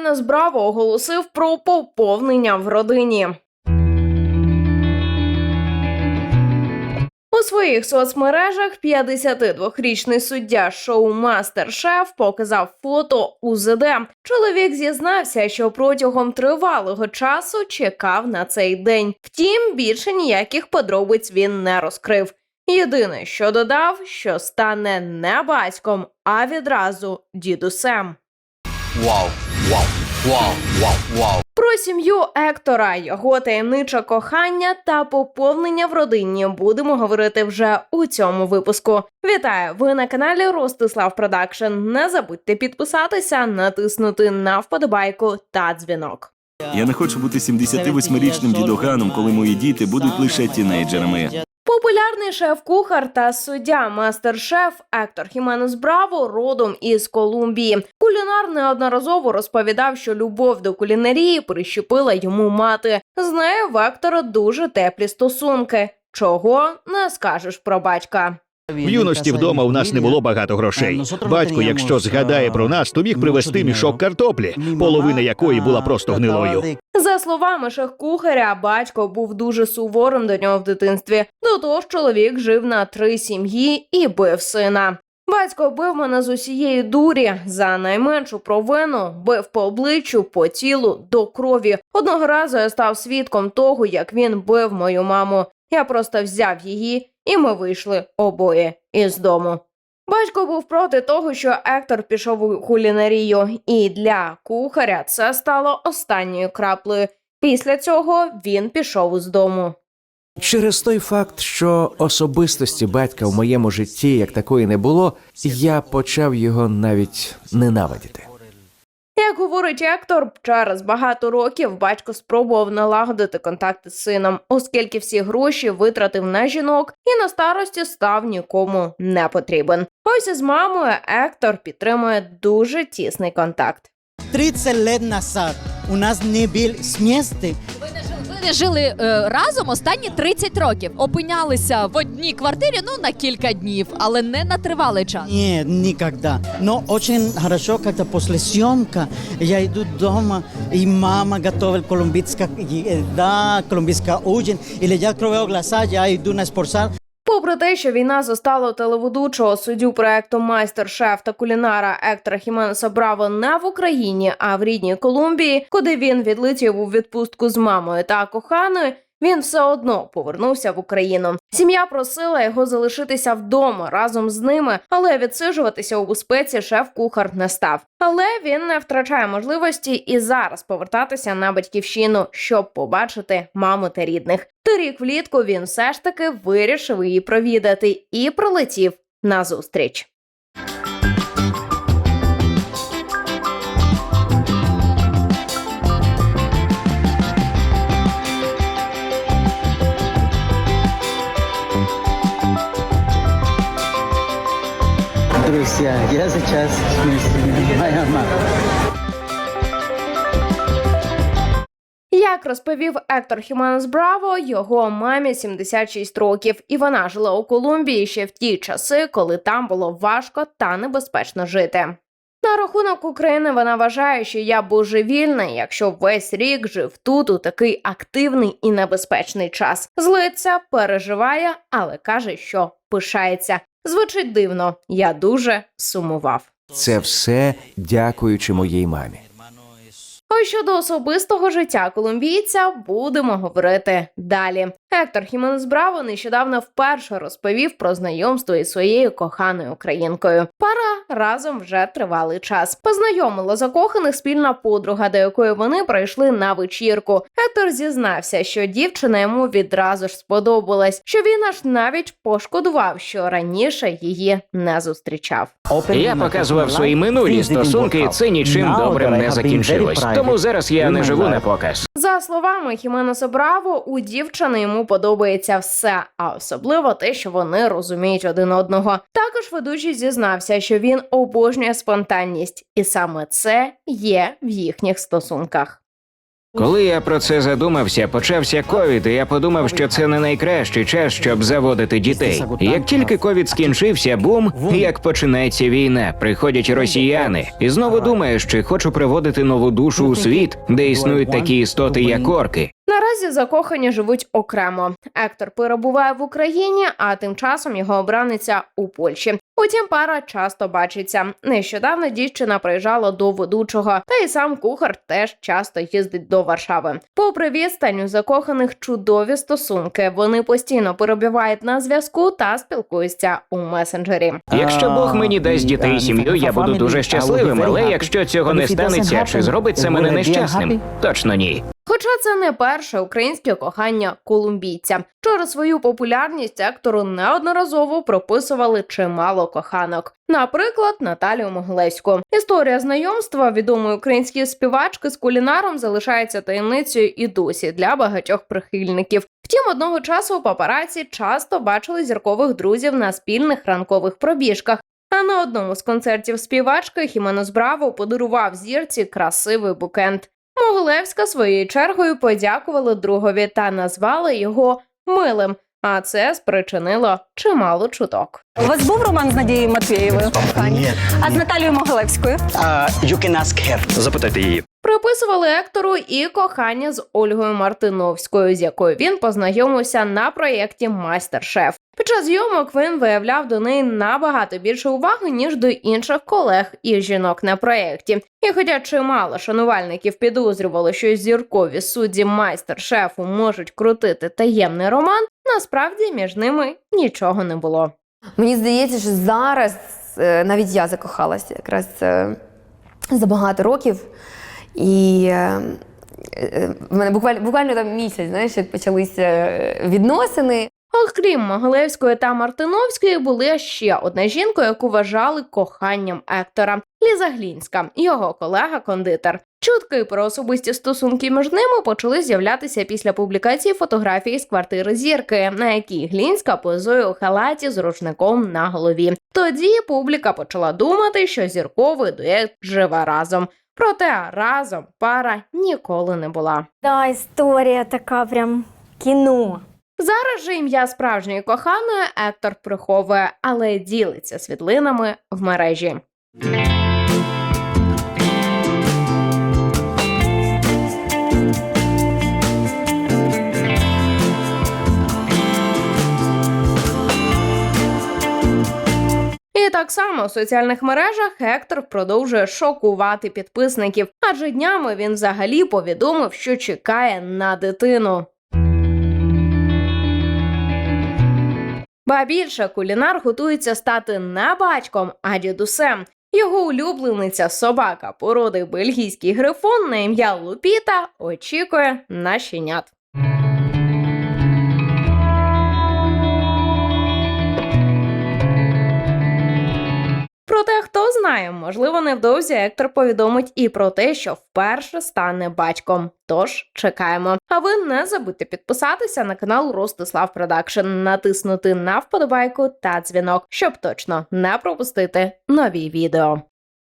Хіменес Браво оголосив про поповнення в родині. У своїх соцмережах 52-річний суддя шоу Мастер-Шеф показав фото УЗД. Чоловік зізнався, що протягом тривалого часу чекав на цей день. Втім, більше ніяких подробиць він не розкрив. Єдине, що додав, що стане не батьком, а відразу дідусем. Вау, вау, вау, вау, вау. Про сім'ю Ектора, його таємниче кохання та поповнення в родині будемо говорити вже у цьому випуску. Вітаю! Ви на каналі Ростислав Продакшн. Не забудьте підписатися, натиснути на вподобайку та дзвінок. Я не хочу бути 78-річним дідуганом, коли мої діти будуть лише тінейджерами. Популярний шеф-кухар та суддя мастер-шеф Ектор Хіменес Браво родом із Колумбії. Кулінар неодноразово розповідав, що любов до кулінарії прищепила йому мати. З нею в Ектора дуже теплі стосунки. Чого не скажеш про батька. В юності вдома у нас не було багато грошей. Батько, якщо згадає про нас, то міг привезти мішок картоплі, половина якої була просто гнилою. За словами шеф-кухаря, батько був дуже суворим до нього в дитинстві. До того ж, чоловік жив на три сім'ї і бив сина. Батько бив мене з усієї дурі за найменшу провину, бив по обличчю, по тілу до крові. Одного разу я став свідком того, як він бив мою маму. Я просто взяв її, і ми вийшли обоє із дому. Батько був проти того, що Ектор пішов у кулінарію, і для кухаря це стало останньою краплею. Після цього він пішов із дому. Через той факт, що особистості батька в моєму житті як такої не було, я почав його навіть ненавидіти. Як говорить Ектор, через багато років батько спробував налагодити контакти з сином, оскільки всі гроші витратив на жінок і на старості став нікому не потрібен. Ось із мамою Ектор підтримує дуже тісний контакт. 30 років назад у нас не біль вместе. Ви жили, е, разом останні 30 років. Опинялися в одній квартирі ну на кілька днів, але не на тривалий час. Нет, никогда. Но очень хорошо, когда после съемка я иду дома, и мама готовит колумбийская еда, колумбийская ужин, или я открываю глаза, я иду на спортзал, Попри те, що війна застала телеведучого суддю проекту майстер-шеф та кулінара Ектора Хіменеса Браво не в Україні, а в рідній Колумбії, куди він відлетів у відпустку з мамою та коханою. Він все одно повернувся в Україну. Сім'я просила його залишитися вдома разом з ними, але відсиджуватися у безпеці шеф-кухар не став. Але він не втрачає можливості і зараз повертатися на батьківщину, щоб побачити маму та рідних. Торік влітку він все ж таки вирішив її провідати і прилетів на Друзья, я мама. Як розповів Ектор Хіменес Браво, його мамі 76 років, і вона жила у Колумбії ще в ті часи, коли там було важко та небезпечно жити. На рахунок України вона вважає, що я божевільна, якщо весь рік жив тут у такий активний і небезпечний час. Злиться, переживає, але каже, що пишається. Звучить дивно, я дуже сумував. Це все дякуючи моїй мамі. А щодо особистого життя колумбійця будемо говорити далі. Ектор Хіменес Браво нещодавно вперше розповів про знайомство із своєю коханою українкою. Пара разом вже тривалий час. Познайомила закоханих спільна подруга, до якої вони прийшли на вечірку. Ектор зізнався, що дівчина йому відразу ж сподобалась, що він аж навіть пошкодував, що раніше її не зустрічав. Я показував свої минулі стосунки, і це нічим добрим не закінчилось. Тому зараз я не живу на показ. За словами Хіменеса Браво, у дівчини йому подобається все, а особливо те, що вони розуміють один одного. Також ведучий зізнався, що він обожнює спонтанність, і саме це є в їхніх стосунках. Коли я про це задумався, почався ковід, і я подумав, що це не найкращий час, щоб заводити дітей. Як тільки ковід скінчився, бум, як починається війна, приходять росіяни, і знову думаєш, чи хочу приводити нову душу у світ, де існують такі істоти, як орки. Наразі закохані живуть окремо. Ектор перебуває в Україні, а тим часом його обраниця у Польщі. Утім, пара часто бачиться. Нещодавно дівчина приїжджала до ведучого, та й сам кухар теж часто їздить до Варшави. Попри відстань у закоханих чудові стосунки, вони постійно перебувають на зв'язку та спілкуються у месенджері. Якщо Бог мені дасть дітей і сім'ю, я буду дуже щасливим. Але якщо цього не станеться, чи зробить це мене нещасним? Точно ні. Хоча це не перше українське кохання колумбійця. Через свою популярність актору неодноразово прописували чимало коханок. Наприклад, Наталію Могилевську. Історія знайомства відомої української співачки з кулінаром залишається таємницею і досі для багатьох прихильників. Втім, одного часу папараці часто бачили зіркових друзів на спільних ранкових пробіжках. А на одному з концертів співачки Хіменос Браво подарував зірці красивий букет. Могилевська своєю чергою подякувала другові та назвала його милим. А це спричинило чимало чуток. У вас був роман з Надією Матвієвою? Ні. А з Наталією Могилевською? Uh, you can ask her. Запитайте її. Приписували Ектору і кохання з Ольгою Мартиновською, з якою він познайомився на проєкті Майстер-шеф. Під час зйомок він виявляв до неї набагато більше уваги ніж до інших колег і жінок на проєкті. І хоча чимало шанувальників підозрювали, що зіркові судді майстер-шефу можуть крутити таємний роман, насправді між ними нічого не було. Мені здається, що зараз е, навіть я закохалася якраз е, за багато років. І е, в мене буквально, буквально там місяць, знаєш, як почалися відносини. Окрім Могилевської та Мартиновської, була ще одна жінка, яку вважали коханням Ектора Ліза Глінська, його колега-кондитер. Чутки про особисті стосунки між ними почали з'являтися після публікації фотографії з квартири зірки, на якій Глінська позує у халаті з рушником на голові. Тоді публіка почала думати, що зірковий дует живе разом. Проте разом пара ніколи не була. Да, історія така прям кіно. Зараз же ім'я справжньої коханої Ектор приховує, але ділиться світлинами в мережі. І так само в соціальних мережах Ектор продовжує шокувати підписників, адже днями він взагалі повідомив, що чекає на дитину. Ба більше кулінар готується стати не батьком, а дідусем. Його улюблениця собака породи бельгійський грифон на ім'я Лупіта очікує на щенят. Хто знає, можливо, невдовзі Ектор повідомить і про те, що вперше стане батьком. Тож чекаємо. А ви не забудьте підписатися на канал Ростислав Продакшн, натиснути на вподобайку та дзвінок, щоб точно не пропустити нові відео.